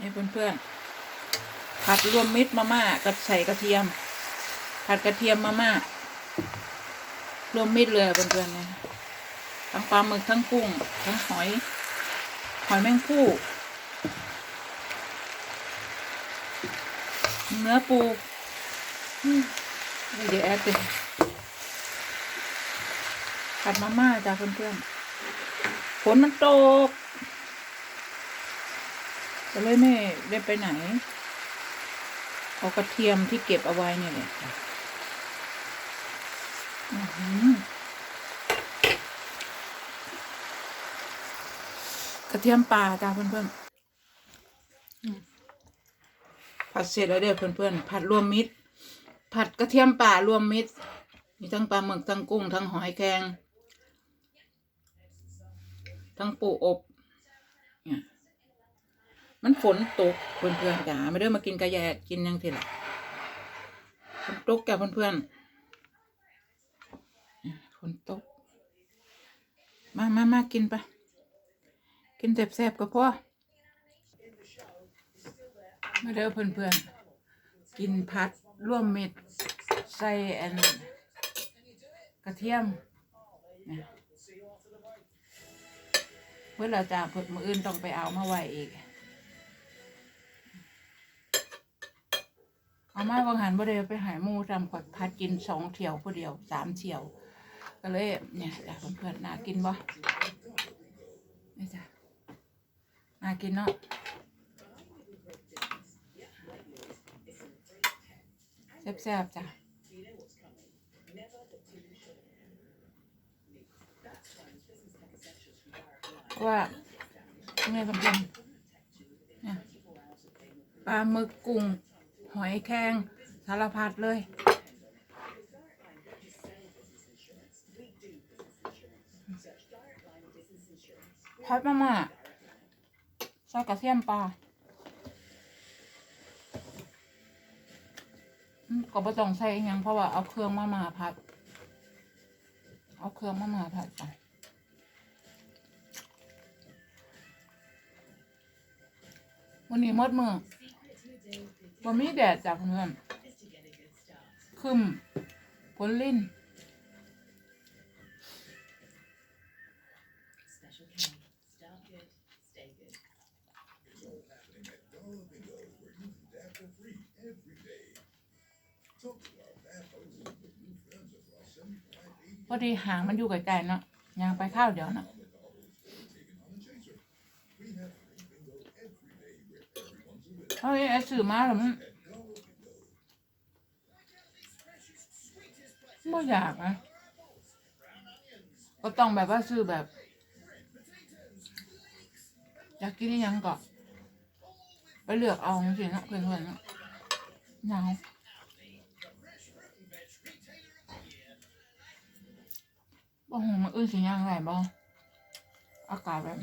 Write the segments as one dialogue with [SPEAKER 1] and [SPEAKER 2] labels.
[SPEAKER 1] นี่เพื่อนๆ ผัดรวมมิตรมาม่ากับใส่กระเทียม ผัดกระเทียมมาม่ารวมมิตรเลยเพื่อนๆนี่ทั้งปลาหมึกทั้งกุ้ง ทั้งหอย หอยแมงผู้เนื้อปูเดี๋ยวแอดเลยผัดมาม่าจ้าเพื่อนๆ ฝนมันตก ก็เลยไม่ได้ไปไหน เอากระเทียมที่เก็บเอาไว้เนี่ยแหละกระเทียมป่าจ้าเพื่อนๆอืมผัดเสร็จแล้วเด้อเพื่อนๆผัดรวมมิตร ผัดกระเทียมป่ารวมมิตร มีทั้งปลาหมึกทั้งกุ้งทั้งหอยแครงทั้งปูอบเนี่ย มันฝนตกเพื่อนๆจ๋าไม่ได้มากินกระแยกินยังทีละฝนตกแกเพื่อนๆฝนตก มามามากินไปกินแซ่บๆก็พอมาเด้อเพื่อนๆ กินผัดร่วมเม็ดใส่อันกระเทียมเนี่ยเพื่อเราจะเพิ่มืออื่นต้องไปเอามาไว้อีก เอามาบางหันบ่ได้ไปหายมูทำขอดพัดกินสองเที่ยวผู้เดียวสามเที่ยว ก็เลยเนี่ยจ้ะเพื่อนๆน่ากินบ่นี่จ้ะน่ากินเนาะแซ่บๆจ้ะเพราว่าเนี่ยเพื่อนๆเนี่ยปลาหมึกกุ้ง หอยแครงสารพัดเลย พัดมาม่าใส่กระเทียมปลาอืมก็บ่ต้องใส่อิหยังเพราะว่าเอาเครื่องมาม่าผัด เอาเครื่องมาม่าผัดไปวันนี้มดมือ บ่มีแดดจากเงื่อนคึมผลลินพอดีหางมันอยู่ไกลๆเนาะยังไปข้าวเดี๋ยวเนาะ เฮ้ยไอ้สื่อมาแล้วมันไม่อยากนะก็ต้องแบบว่าซื้อแบบ อยากกินยังก็ไปเลือกเอาจริงเนาะเพื่อนๆเนาะหนาวบ่หงมันอื่นสิย่างไรบ่อากาศแบบ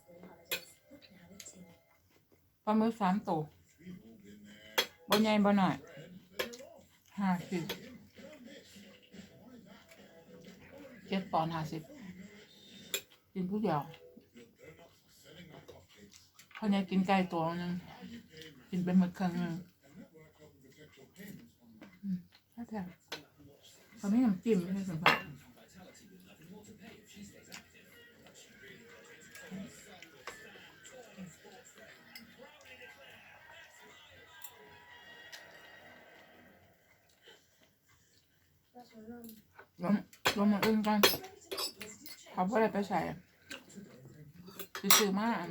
[SPEAKER 2] school holidays. Book now with Ting.
[SPEAKER 1] ปลาหมึกสามตัวบ่ใหญ่บ่หน่อยห้าสิบเจ็ดปอนด์ห้าสิบกินผู้เดียว พ่อใหญ่กินไก่ตัวหนึงกินเป็นหมึกครึ่งหนึงอืมแท้ๆเขาไม่น้ำจิ้มไม่ใช่สัมผัสรวมรวมมาอึ้งกันเขาบ่ได้ไปใส่ไปซื้อมาอัน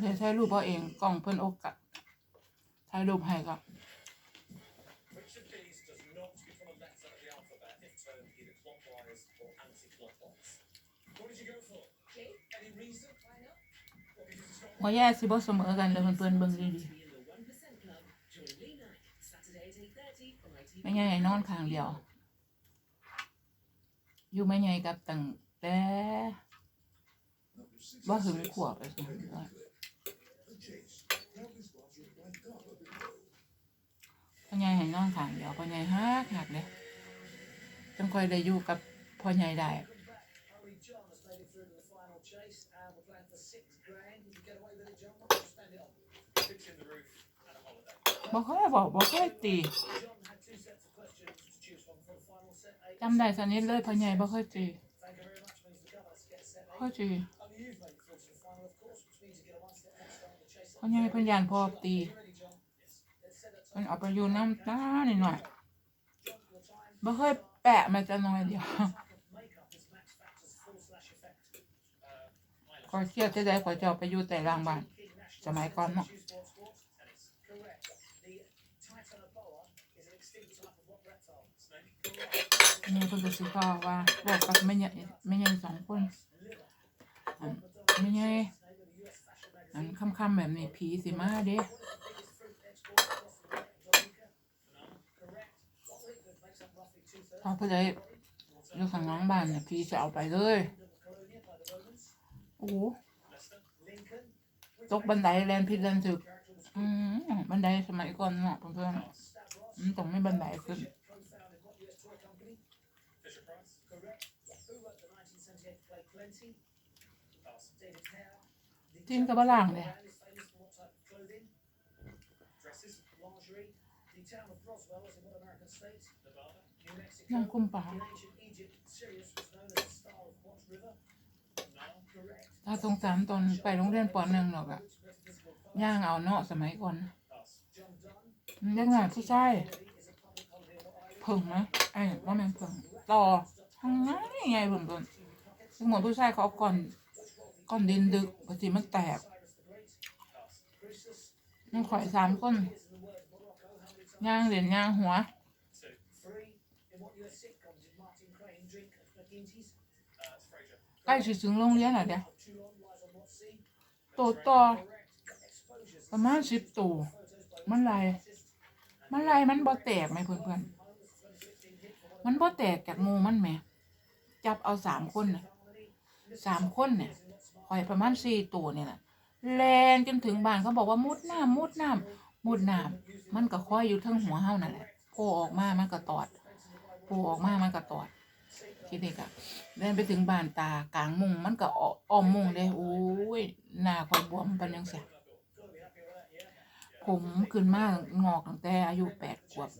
[SPEAKER 1] เขาใช้รูปเอาเองกล่องเพื่อนโอกกัดถ่ารูปให้กั
[SPEAKER 3] บ
[SPEAKER 1] หัวแย่สิบ่เสมอกันเลยเพื่อนๆเบิ่งดีๆไม่ใหญ่นอนข้างเดียว อยู่ไม่ใงญ่กับตั้งแต่
[SPEAKER 4] ว่า
[SPEAKER 1] ถึงขวบ
[SPEAKER 4] เลยสิ
[SPEAKER 1] พ่อใหญ่ให้นอนขางเดี๋ยวพ่อใหญ่หักหักเลยจังคอยได้อยู่กับพ่อใหญ่ได้บอกค่อยบอกบอกค่อยตีจำได้สนิทเลยพ่อใหญ่บอกค่อยตีค่อ
[SPEAKER 5] ย
[SPEAKER 1] ตีพ่อใหญ่พ่อยานพ่อตีันเอาไปยูน้ำตาหน่อยไม่เคยแปะมันจะน้อยเดียวก่อเที่ยวจะได้ก่อจะไปอยู่แต่รางบ้านสมัยก่อนเนาะนี่ก็จะซื้อว่าบอกกับไม่ใหญ่ไม่ใหญ่สองคนไม่ใหญ่อันค่ำๆแบบนี้ผีสิมาเด้ ถ้าผู้ใดอยู่ข้างหลังบ้านเนี่ยผีจะเอาไปเลย โอ้โหตกบันไดแลนพิษแลนถึก อืมบันไดสมัยก่อนเนาะเพื่อนๆมันต้องไม่บันไดขึ้น
[SPEAKER 3] Fisher Price.
[SPEAKER 5] Correct. Who wrote the 1978 play Plenty?
[SPEAKER 3] Pass.
[SPEAKER 5] David Hare. The
[SPEAKER 1] ทีมกับล่างเลย น้ำกุ้งป
[SPEAKER 3] ลา
[SPEAKER 1] ถ้าสงสารตอนไปโรงเรียนปอนหนึ่งหรอกอะย่างเอาเนาะสมัยก่อนยังไงผู้ชายผึ่งไหมไอ้ว่ามันผึ่งต่อทำไงไงผึ่งตอนสมมติผู้ชายเขาก่อนก่อนดินดึกปกติมันแตกมันข่อยสามคนย่างเหรียญย่างหัว ใกล้สิถึงโรงเรียนแล้วเดี๋ยว
[SPEAKER 5] Toulon lies on what sea?
[SPEAKER 1] ตัวต่อ
[SPEAKER 5] Correct. Exposures.
[SPEAKER 1] ประมาณสิบตัว
[SPEAKER 5] Photos by
[SPEAKER 1] มันไหล
[SPEAKER 5] artist.
[SPEAKER 1] มันไหลมันบ่แตกไหมเพื่อน
[SPEAKER 5] Home was 2016 hit for
[SPEAKER 1] ๆมันบ่แตกจากหมูมันแหม จับเอาสามคนน่ะ
[SPEAKER 5] harmony.
[SPEAKER 1] สามคนเนี่ยข่อยประมาณสี่ตัวนี่แหละแลนจนถึงบ้านเขาบอกว่ามุดน้ำมุดน้ำมุดน้ำมันก็ค่อยอยู่เทั้งหัวเฮานั่นแหละโผล่ออกมามันก็ตอด โผล่ออกมามันก็ตอดทีนี้ก็เดินไปถึงบ้านตากลางมุงมันก็อ้อมมุงเลยโอ้ยหน้าข่อยบวมปานจังซี่ผมขึ้นมางอกตั้งแต่อายุแปดขวบ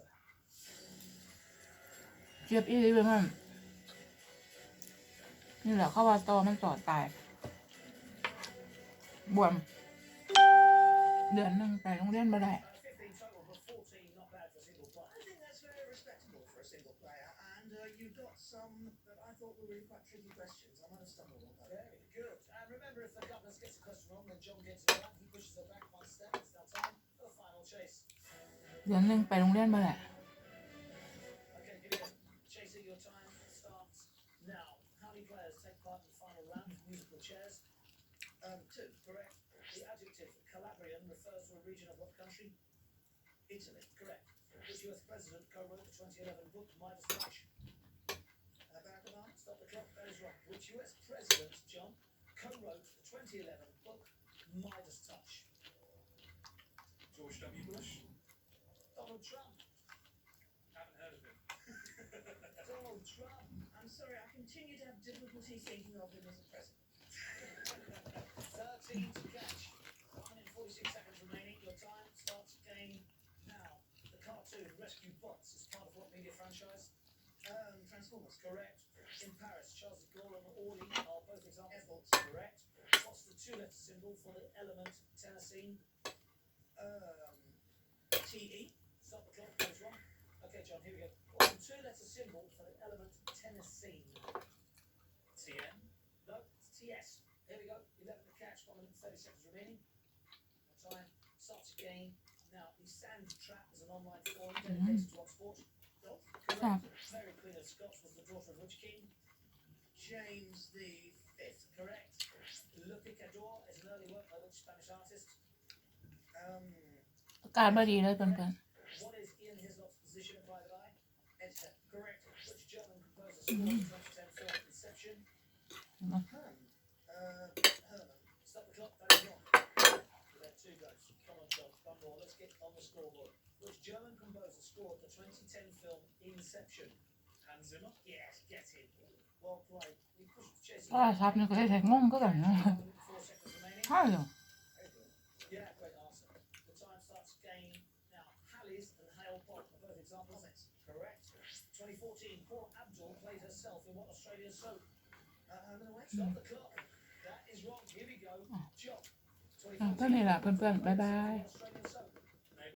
[SPEAKER 1] เจ็บอีหลีเลยมันนี่แหละเขาว่าตอมันตอดตาย บวม เดือนหนึ่งไปโรงเรียนมาได้
[SPEAKER 5] single player,
[SPEAKER 4] and uh, you got some that I thought were really quite tricky questions. I might have stumbled on that.
[SPEAKER 5] Very good. And remember, if the governess gets a question wrong, then John gets it wrong. He pushes her back one step. It's now time for the final chase.
[SPEAKER 1] เดือนหนึ่งไปโรงเรียนมาได้
[SPEAKER 5] Okay, here we go. Chaser, your time starts now. How many players take part in the final round of musical chairs? Um, two, correct. The adjective Calabrian refers to a region of what country? Italy, correct. Which US president co-wrote the 2011 book Midas Touch? Uh, Barack Obama, stop the clock, that is right. Which US president, John, co-wrote the 2011 book Midas Touch?
[SPEAKER 3] George W. Bush.
[SPEAKER 5] Donald Trump.
[SPEAKER 3] Haven't heard of him.
[SPEAKER 5] Donald Trump.
[SPEAKER 6] I'm sorry, I continue to have difficulty thinking of him as a president.
[SPEAKER 5] 13 to catch. 2, Rescue Bots, as part of what media franchise? Um, Transformers, correct. In Paris, Charles de Gaulle and Orly are both examples. Correct. What's the two letter symbol for the element Tennessee? Um, TE. Stop the clock, goes wrong. Okay, John, here we go. What's the two letter symbol for the element Tennessee?
[SPEAKER 3] TN.
[SPEAKER 5] No, TS. Here we go. 11 to catch, 1 minute 30 seconds remaining. Time starts again. Now, the Sand Trap is an online forum dedicated to Oxford. Golf.
[SPEAKER 1] Trap.
[SPEAKER 5] Correct. Mary Queen of Scots was the daughter of which king? James the Fifth. Correct. Le Picador is an early work by which Spanish artist? Um,
[SPEAKER 1] อากาศไม่ดีเลยเพื่อน
[SPEAKER 5] what is Ian Hislop's position in Private Eye? Editor. Correct. Which German composer scored the 2010 film Inception?
[SPEAKER 1] Mhm.
[SPEAKER 5] Herm. Two goes. Come on, John. One more. Let's get on the scoreboard. Which German composer scored the 2010 film Inception? Hans Zimmer? Yes, get him. Well played. We pushed
[SPEAKER 1] the chess. 아, 잡는 거 해야 되는 거거든요.
[SPEAKER 5] Four seconds remaining.
[SPEAKER 1] 아유.
[SPEAKER 5] Yeah, great answer. The time starts again now. Hallis and Hale Bob are both examples of. Correct. 2014, Paul Abdul plays herself in what Australian soap? Uh, no, wait, stop the clock. That is wrong. Here we go. Chop.
[SPEAKER 1] อะเท่านี้แหละเพื่อนๆบ๊ายบาย